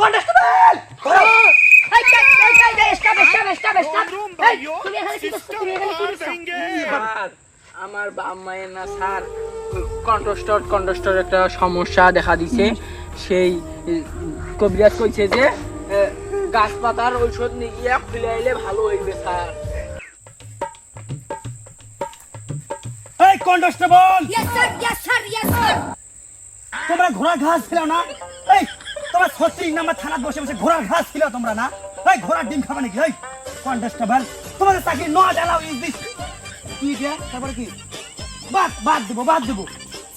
Constable এই, এই, এই, এই, এই, stop, stop, stop, stop. এই, তুমি এখানে কি করছ? তুমি এখানে কি করছ? আমার বাপ মায়ের না স্যার কন্ট্রোস্টর কন্ট্রোস্টর একটা সমস্যা দেখা দিছে সেই কবিরাজ কইছে যে এ, গাছপাতার ঔষধ নিয়ে গিয়া খুলে আইলে ভালো হইবে স্যার এই. তোমরা ঘোড়ার ঘাস ছিল না এই তোমরা ছত্রিশ নাম্বার থানাত বসে বসে ঘোড়ার ঘাস ছিল তোমরা না এই ঘোড়ার ডিম খাবে নাকি এই কনস্টেবল তোমাদের চাকরি নট অ্যালাউ ইজ দিস কি দিয়া তারপরে কি বাদ বাদ দেবো বাদ দেবো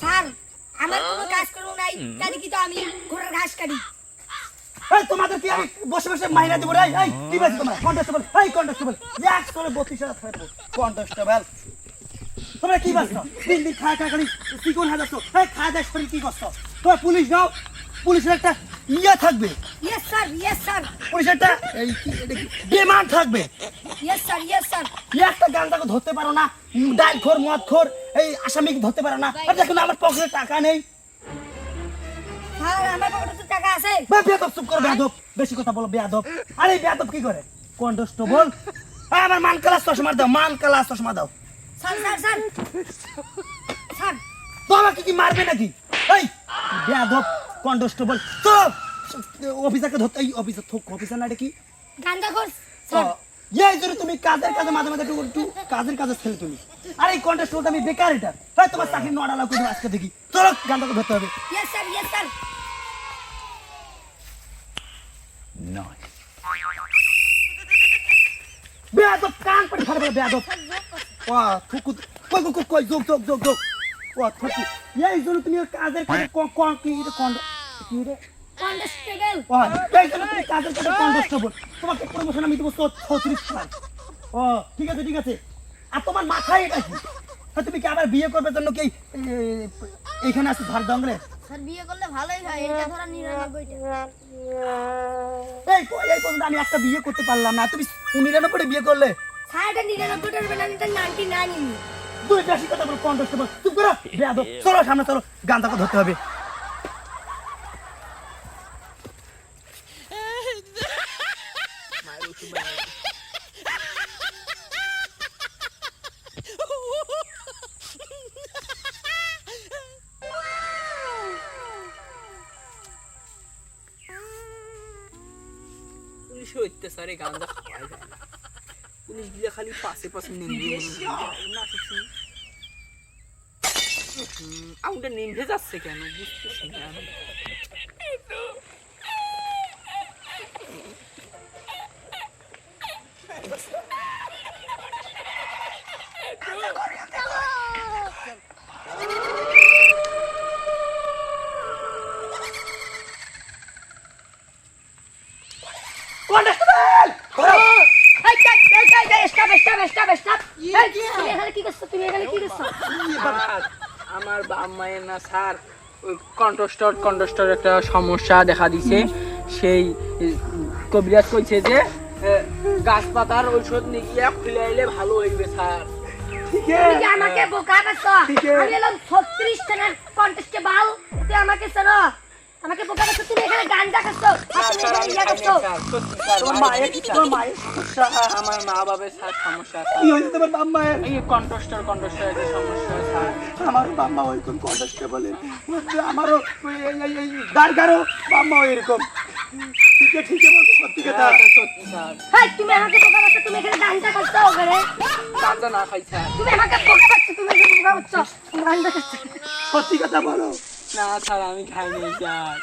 স্যার আমার কোনো কাজ করব নাই তাহলে কি তো আমি ঘোড়ার ঘাস কাটি এই তোমাদের কি আমি বসে বসে মাইনা দেবো রে এই কি বলছি তোমরা কনস্টেবল এই কনস্টেবল এক করে বত্রিশ হাজার থাকব কনস্টেবল তোমরা কি বাসছো দিন দিন খায় খায় খালি কি কোন হাজার এই খায় দাস করে কি করছ তোমার পুলিশ যাও পুলিশের একটা ইয়ে থাকবে। ইয়েস স্যার ইয়েস স্যার পুলিশের এই কি- এটা কি? ডিমান্ড থাকবে। ইয়েস স্যার ইয়েস স্যার একটা গান্দাকে ধরতে পারো না ডাল খোর মদ খোর এই আসামিকে ধরতে পারো না। আর দেখুন আমার পকেটে টাকা নেই। স্যার আমার পকেটে তো টাকা আছে। বা বেয়াদব চুপ করো বেয়াদব। বেশি কথা বলো বেয়াদব। আরে বেয়াদব কি করে? কন্টস্টেবল হ্যাঁ আমার মান কালাস চশমা দাও মান কালাস চশমা দাও। Sir sir sir. স্যার। তো কি মারবে নাকি? এই বেয়াদব। কন্টস্টেবল তো অফিসারকে ধরতে এই অফিসার থোক অফিসার না এটা কি? গান্দা এই জন্য তুমি কাজের কাজে মাঝে মাঝে একটু একটু কাজের কাজে ছেলে তুমি। আর এই কন্টেস্ট আমি বেকার এটা। হ্যাঁ তোমার চাকরি লাখ আজকে দেখি। চলো গানটাকে ধরতে হবে। ইয়েস স্যার ইয়েস স্যার বেয়াদব কান পড়ে ফাড়বে বেয়াদব। ও থুকু কই কই কই কই যোগ যোগ যোগ যোগ। ও থুকু। এই জন্য তুমি কাজের কাজে ক ক কি রে কন তোমাকে প্রমোশন আমি দেবো ছত্রিশ পাঁচ ও ঠিক আছে ঠিক আছে। আর তোমার মাথায় এটা কি? তুমি কি আবার বিয়ে করবে জন্য কি এ, এইখানে আছে জঙ্গলে? স্যার বিয়ে করলে ভালোই হয় এটা ধরা নিরানব্বইটা এই এই পর্যন্ত আমি একটা বিয়ে করতে পারলাম না। তুমি নিরানব্বই বিয়ে করলে? স্যার এটা নিরানব্বইটার হবে না এটা নাইনটি নাইন দুই বেশি কথা বলো কন্টেস্টেবল চুপ করো চলো সামনে চলো। গানটাকে ধরতে হবে। পুলিশ অত্যাচারে গান্দা না পুলিশ গিয়ে খালি পাশে পাশে না কিছু আউটা নিমভে যাচ্ছে কেন বুঝতেছি না আমি। কন্টেস্টেবল এই এই এই এই এই স্টপ স্টপ স্টপ স্টপ এই তুমি এখানে কি করছ তুমি এখানে কি করছ স্যার, আমার বাপ মায়ের না স্যার কন্ট্রোস্টর কন্ট্রোস্টর একটা সমস্যা দেখা দিছে। সেই কবিরাজ কইছে যে এ, গাছপাতার ঔষধ নিয়ে গিয়া খুলে আইলে ভালো হইবে স্যার। আমাকে বোকা পাচ্ছো আমি এলাম ছত্রিশ টাকার কন্টেস্টেবল তুই আমাকে বোকা খাচ্ছো ইয়া খাচ্ছো তোমার মায়ের তোমার মায়ের আমার মা বাবার স্যার সমস্যা স্যার। কি হয়েছে তোমার বাপ মায়ের? এই কন্ট্রোস্টর কন্ট্রোস্টর একটা সমস্যা স্যার। আমারও বাম্মা বাম্মা এরকম ঠিক আছে ঠিক আছে বলছো সত্যি কথা। সত্যি স্যার। এই তুমি আমাকে বোকা তুমি এখানে গাঞ্জা খাচ্ছো ওখানে? গাঁজা না খাই স্যার। তুমি আমাকে বোকা তুমি এখানে বোকা পাচ্ছো গাঞ্জা খাচ্ছো সত্যি কথা বলো। না স্যার আমি খাই নাই স্যার।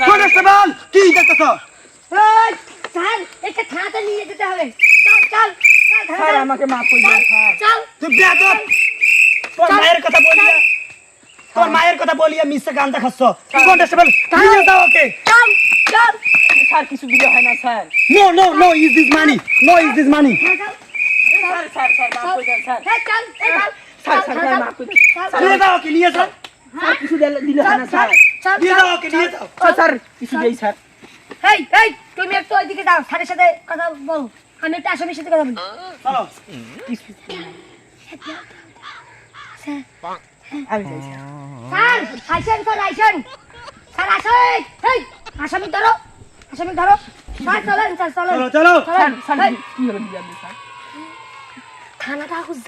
কন্টেস্টেবল কি দেখতেছো এই, চল এটা থানাতে নিয়ে যেতে হবে। চল চল চল স্যার আমাকে মাফ করে দিন চল তুই বেয়াদব! তোর মায়ের কথা বলিয়া তোর মায়ের কথা বলিয়া মিসে গান্দা খাচ্ছ কন্টেস্টেবল নিয়ে যাও ওকে। চল চল। স্যার কিছু দিলে হয় না sir. No no no is this money no is this money sir sir sir মাফ করে দেন স্যার। চল এই চল। স্যার স্যার চল, স্যার চল। মাফ করে দেন নিয়ে যাও ওকে নিয়ে যাও। স্যার কিছু দিলে হয় না যাও স্যারের চলেন স্যার চলেন। চলো চলো।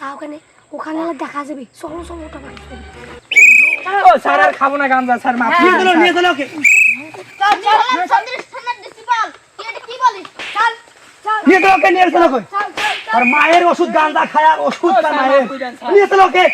যাও কেন ওখানে দেখা যাবে। চলো চলো ওটা ও স্যার আর খাব না গাঁজা স্যার মাফ নিয়ে চলো নিয়ে চলো ওকে নিয়ে চলো ওকে নিয়ে চলো ওকে আর মায়ের ওষুধ গাঁজা খায়া ওষুধ তার মায়ের নিয়ে চলো ওকে